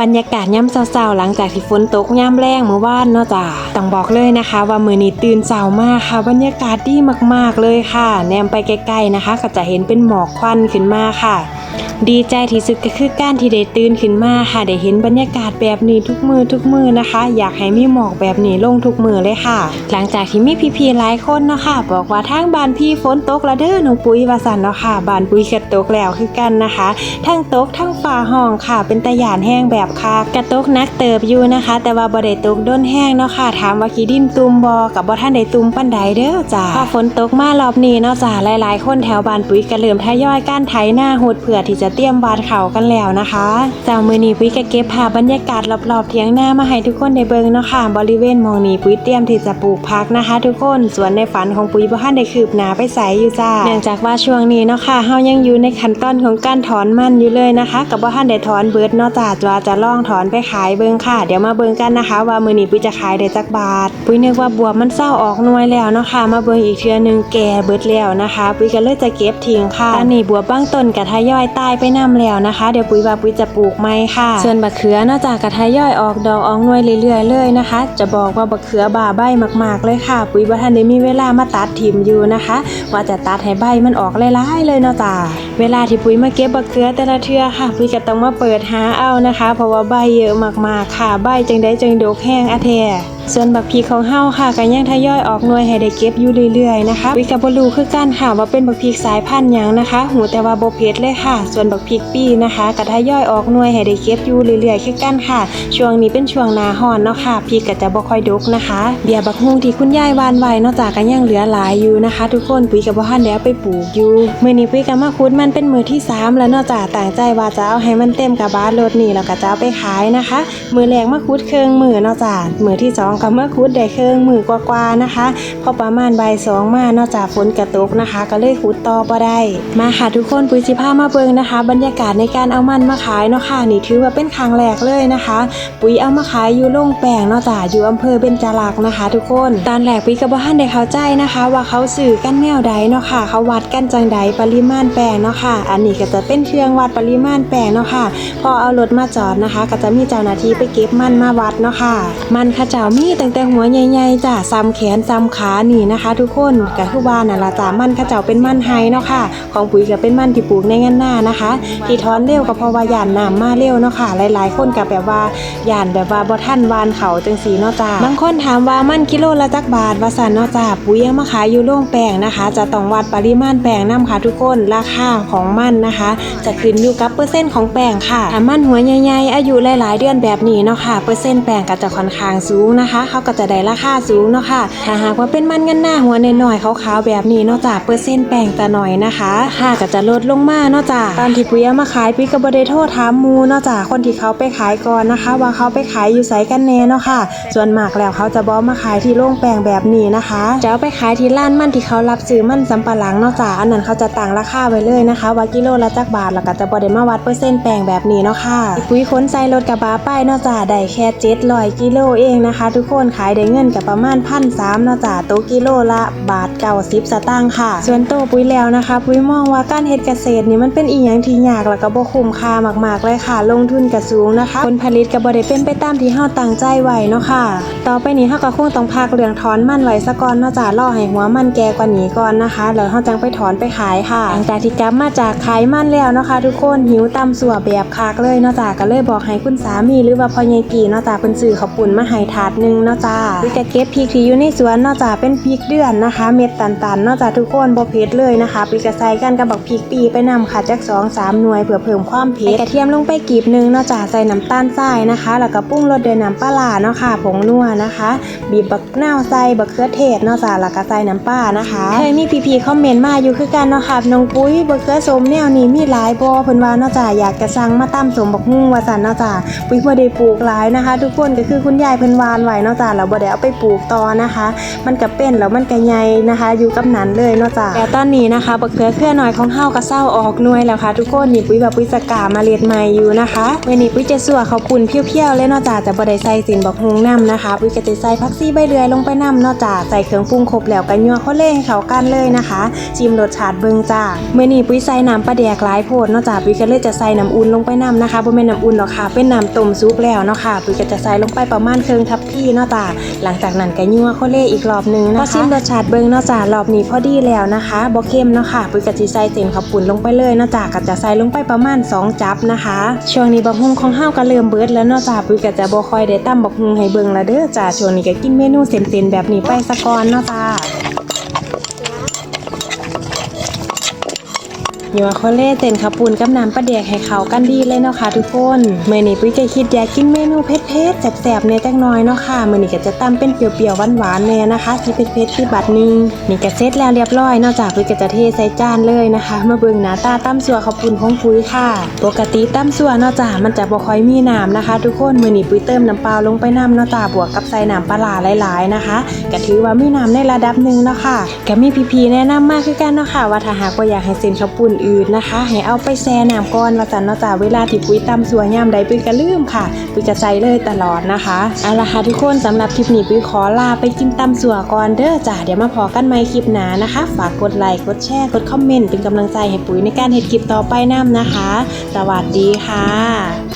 บรรยากาศย่ำเศร้าๆหลังจากที่ฝนตกย่ำแรงเมื่อวานเนาะจ้าต้องบอกเลยนะคะ ว่ามือนี้ตื่นเศร้ามากค่ะ บรรยากาศดีมากๆเลยค่ะ แนมไปใกล้ๆนะคะ ก็จะเห็นเป็นหมอกควันขึ้นมาค่ะ ดีใจที่สุดก็คือการที่ได้ตื่นขึ้นมาค่ะได้เห็นบรรยากาศแบบนี้ทุกมือทุกมือนะคะ อยากให้มีหมอกแบบนี้ลงทุกมือเลยค่ะ หลังจากที่มีพี่ๆหลายคนเนาะค่ะ บอกว่าทางบ้านพี่ฝนตกและเด้อหนูปุ้ยว่าสันเนาะค่ะบ้านปุ้ยก็ตกแล้วคือกันนะคะทั้งตกทั้งฝ่าห้องค่ะ เป็นตะหยานแห้งแบบคากกระตกนักเติบอยู่นะคะ แต่ว่าบ่ได้ตกด้นแห้งเนาะค่ะถามว่าขี้ดินตุมบอกับบ่ท่านได้ตุมปันใดเด้อจ้าพอฝนตกมารอบนี้เนาะจ้าหลาย ๆ คนแถวบ้านปุ้ยก็เริ่มทยอยการไถหน้าหดเผื่อที่จะเตรียมบานเขากันแล้วนะคะเจ้ามือนีปุ้ยก็เก็บภาพบรรยากาศรอบๆเถียงหน้ามาให้ทุกคนได้เบิ่งเนาะค่ะ บริเวณมองนีปุ้ยเตรียมที่จะปลูกพักนะคะ ทุกคนส่วนในฝันของปุ้ยบ่ทันได้คืบหนาไปใส่อยู่จ้าเนื่องจากว่าช่วงนี้เนาะค่ะเฮายังอยู่ในขั้นตอนของการถอนมันอยู่เลยนะคะกับบ่ทันได้ถอนเบิดเนาะจ้าจะจะล่องถอนไปขายเบิ่งค่ะ เดี๋ยวมาเบิ่งกันนะคะ ว่ามือนีปุ้ยจะขายได้จักบาท ปุ้ยนึกว่าบัวมันเศร้าออกหน่วยแล้วเนาะค่ะ มาเบิ่งอีกเทื่อหนึงแก่เบิดแล้วนะคะ ปุ้ยก็เลยจะเก็บทิ้งค่ะตอนนี้บวบบางต้นก็ทยอยตายไปนํแล้วนะคะ เดี๋ยวปุ๋ยว่าปุ๋ยจะปลูกไหม่ค่ะ ส่วนบักเขือนอกจากกระทยอยออกดอกออกหน่วยเรื่อยๆเลยนะคะ จะบอกว่าบักเขือบ่าใบมากๆเลยค่ะ ปุ๋ยบ่ทันได้มีเวลามาตัดถิ่มอยู่นะคะ ว่าจะตัดให้ใบมันออกหลายๆเลยเนาะจ้า เวลาที่ปุ้ยมาเก็บบักเขือแต่ละเทือค่ะปุ้ยก็ต้องมาเปิดหาเอานะคะ เพราะว่าใบเยอะมากๆค่ะใบจังได้จังดกแห้งอะแทส่วนบักพีของเฮาค่ะก็ยังทยอยออกหน่วยให้ได้เก็บอยู่เรื่อยๆนะคะวิกับบลูคือกันค่ะว่าเป็นบักพีสายพันธุ์หยังนะคะ หูแต่ว่าโบเผ็ดเลยค่ะ ส่วนบักพีปีนะคะก็ทยอยออกหน่วยให้ได้เก็บอยู่เรื่อยๆคือกันค่ะ ช่วงนี้เป็นช่วงนาฮ้อนเนาะค่ะพีก็จะบ่ค่อยดกนะคะเบียบักฮุงที่คุณยายวานไว้นอกจากก็ยังเหลือหลายอยู่นะคะ ทุกคนปุ๋ยกับบ่ทันได้เอาไปปลูกอยู่มื้อนี้ปุ๋ยก็มาคุดมัันเป็นมือที่สามแล้วเนอกจากต่างใจว่าจะเอาให้มันเต็มกับบาสรถนี่แล้วก็จะเอาไปขายนะคะ มือแรกมาคุดเครื่องมือเนอกจากมือที่สองก็มาคุดได้เครื่องมือกว่าๆนะคะพอประมาณใบสองมานอกจากฝนกระตุกนะคะ ก็เลยขุดต่อบ่ได้มาค่ะทุกคนปุ๋ยสิพามาเบิงนะคะ บรรยากาศในการเอามันมาขายเนาะค่ะนี่ถือว่าเป็นครั้งแรกเลยนะคะ ปุ๋ยเอามาขายอยู่โรงแป้งเนาะจ้ะอยู่อำเภอเบญจลักษณ์นะคะ ทุกคนตอนแรกปุ๋ยก็บ่ทันได้เข้าใจนะคะ ว่าเขาสื่อกันแนวใดเนาะค่ะ เขาวัดกันจังใดปริมาณแป้งเนาะค่ะ อันนี้ก็จะเป็นเครื่องวัดปริมาณแป้งเนาะค่ะ พอเอารถมาจอดนะคะ ก็จะมีเจ้าหน้าที่ไปเก็บมันมาวัดเนาะค่ะ มันข้าเจ้ามีตั้งแต่หัวใหญ่ๆจ้ะซ้ำแขนซ้ำขานี่นะคะ ทุกคนก็คือว่าน่ะละจ้ะมันข้าเจ้าเป็นมันไฮเนาะค่ะ ของปุ๋ยก็เป็นมันที่ปลูกในงันหน้านะคะ ที่ถอนเร็วก็เพราะว่าย่านน้ำมาเร็วเนาะค่ะ หลายๆ คนก็แบบว่าหยานแบบว่าบ่ทันวานเขาจังสีเนาะจ้ะบางคนถามว่ามันกิโลละจักบาทว่าซั่นเนาะจ้ะปุ๋ยเอามาขายอยู่โรงแป้งนะคะ จะต้องวัดปริมาณแป้งนํค่ะทุกคนราคาของมันนะคะ จะขึ้นอยู่กับเปอร์เซ็นต์ของแป้งค่ะถ้ามันหัวใหญ่ๆอายุหลาย ๆ เดือนแบบนี้เนาะค่ะเปอร์เซ็นต์แป้งก็จะค่อนข้างสูงนะคะเขาก็จะได้ราคาสูงเนาะค่ะถ้าหากว่าเป็นมันงันหน้าหัวน้อยๆขาวๆแบบนี้เนาะจ้ะเปอร์เซ็นต์แป้งจะหน่อยนะคะค่าก็จะลดลงมาเนาะจ้ะตอนที่ปุ๋ยมาขายปุ๋ยก็บ่ได้โทษถามมูเนาะจ้ะคนที่เขาไปขายก่อนนะคะ ว่าเขาไปขายอยู่ไสกันแน่เนาะค่ะ ส่วนมากแล้วเขาจะบอมาขายที่โรงแป้งแบบนี้นะคะจะเอาไปขายที่ร้านมันที่เขารับซื้อมันสำปะหลังเนาะจ้ะอันนั้นเขาจะต่างราคาไว้เลยนะคะว่ากิโลละจักบาทแล้วก็จะบ่ได้มาวัดเปอร์เซ็นต์แป้งแบบนี้เนาะค่ะปุ๋ยขนใส่รถกระบะไปเนาะจ้ะได้แค่700กิโลเองนะคะ ทุกคนขายได้เงินกับประมาณพันสามเนาะจ้ะโตะกิโลละบาทเก้าสิบสตางค์ค่ะ ส่วนโตปุ๋ยแล้วนะคะ ปุ๋ยมองว่าการเฮ็ดเกษตรนี่มันเป็นอีหยังที่ยากแล้วก็บ่คุ้มค่ามากๆเลยค่ะ ลงทุนก็สูงนะคะผลผลิตก็บ่ได้เป็นไปตามที่เฮาตั้งใจไว้เนาะค่ะ ต่อไปนี้เฮาก็คงต้องพักเรื่องถอนมันไว้ซะก่อนเนาะจ้ะรอให้หัวมันแก่กว่านี้ก่อนนะคะแล้วเฮาจังไปถอนไปขายค่ะหลังจากที่กลับมาจากขายมันแล้วเนาะค่ะทุกคนหิวตำสัวแบบคักเลยเนาะจ้ะก็เลยบอกให้คุณสามีหรือว่าพ่อใหญ่กี่เนาะจ้ะเพิ่นซื้อข้าวปุ้นมาให้ถาดหนึงเนาะจ้ะปุ๋ยก็เก็บพริกที่อยู่ในสวนเนาะจ้ะเป็นพริกเดือนนะคะ เม็ดตันๆเนาะจ้ะทุกคนบ่เผ็ดเลยนะคะปุ๋ยก็ใส่กันกับบักพริกปีไปนำค่ะจัก2 3หน่วยเพื่อเพิ่มความเผ็ดกระเทียมลงไปกีบหนึงเนาะจ้ะใส่น้ำตาลทรายนะคะ แล้วก็ปรุงรสด้วยน้ำปลาเนาะค่ะผงนัวนะคะ บีบบักนาวใส่บักเขือเทศเนาะจ้ะแล้วก็ใส่น้ำปลานะคะเคยมีพี่ๆคอมเมนต์มาอยู่คือกันเนาะค่ะน้องปุ้ยบักเขือสมแนวนี้มีหลายบ่เพิ่นว่าเนาะจ้ะอยากจะสั่งมาตำสมบักฮุ่งว่าซั่นเนาะจ้ะปุ้ยบ่ได้ปลูกหลายนะคะ ทุกคนก็คือคุณยายเพิ่นวานไว้เนาะจ้ะเราบ่ได้เอาไปปลูกต่อนะคะ มันก็เป็นแล้วมันก็ใหญ่นะคะ อยู่กับนั้นเลยเนาะจ้ะแต่ตอนนี้นะคะบักเขือเครือน้อยของเฮาก็เศร้าออกหน่วยแล้วค่ะ ทุกคนนี่ปุ้ยแบบปุ้ยจะกามาเรียนใหม่อยู่นะคะเมื่อนี้ปุ้ยจะสั่วเขาปุ่นเพียวๆเลยเนาะจ้ะแต่บ่ได้ใส่สินบักฮุงน้ำนะคะปุ้ยก็จะใส่ผักซี่ใบเดือยลงไปน้ำเนาะจ้ะใส่เครื่องปรุงครบแล้วก็ยัวเขาเล่ให้เขากันเลยนะคะชิมรสชาติเบิ่งจ้าเมื่อนี้ปุ้ยใส่น้ำปลาแดกหลายโพดเนาะจ้ะปุ้ยก็เลยจะใส่น้ำอุ่นลงไปน้ำนะคะบ่แม่นน้ำอุ่นหรอกค่ะ เป็นน้ำต้มซุปแล้วเนาะค่ะปุ้ยก็จะใส่ลงไปประมาณครึ่งทัพพีเนาะจ้ะหลังจากนั้นก็ยัวเขาเล่อีกรอบนึงนะคะพอชิมรสชาติเบิ่งเนาะจ้ะรอบนี้พอดีแล้วนะคะบ่เค็มเนาะค่ะปุ้ยก็สิใส่เส้นข้าวปุ่นลงไปเลยเนาะจ้ะก็จะใส่ลงไปประมาณสองจับนะคะ ช่วงนี้บักฮุงของเฮาก็เริ่มเบิดแล้วเนาะจ้ะปุ้ยก็จะบ่ค่อยได้ตำบักฮุงให้เบิ่งละเด้อจ้ะช่วงนี้ก็กินเมนูเส้นๆแบบนี้ไปซะก่อนเนาะจ้า ย่าว่าเขาเล่เต้นขับปูนกับน้ำปลาแดกให้เขากันดีเลยเนาะค่ะทุกคนเมื่อนี้ปุ้ยก็คิดอยากกินเมนูเผ็ดๆแสบๆในจักน้อยเนาะค่ะเมื่อนี้ก็จะตำเป็นเปรี้ยวๆหวานๆเลยนะคะที่เผ็ดๆที่บัดหนึงนี่ก็เสร็จแล้วเรียบร้อยนอกจากปุ้ยก็จะเทใส่จานเลยนะคะมาเบิ่งหน้าตาตำสัวขับปูนของปุ้ยค่ะ ปกติตำสัวนอกจากมันจะบ่ค่อยมีน้ำนะคะ ทุกคนเมื่อนี้ปุ้ยเติมน้ำเปล่าลงไปน้ำนอกจากบวกกับใส่น้ำปลาหลาย ๆนะคะก็ถือว่ามีน้ำในระดับหนึ่งเนาะค่ะก็มีพี่ๆแนะนำมากคือกันเนาะค่ะว่าถ้าหากว่าอยากให้เส้นข้าวปุ้นอื่นะคะ ให้เอาไปแช่น้ำก่อนว่าจันเนาะจ้าเวลาที่ปุ้ยตำสวยามใดปุ้ยก็ลืมค่ะ ปุ้ยจะใส่เลยตลอดนะคะเอาละค่ะทุกคนสำหรับคลิปนี้ปุ้ยขอลาไปกินตำสัวก่อนเด้อจ้าเดี๋ยวมาพอกันใหม่คลิปหน้านะคะ ฝากกดไลค์กดแชร์กดคอมเมนต์เป็นกำลังใจให้ปุ้ยในการเฮ็ดคลิปต่อไปน้ำนะคะ สวัสดีค่ะ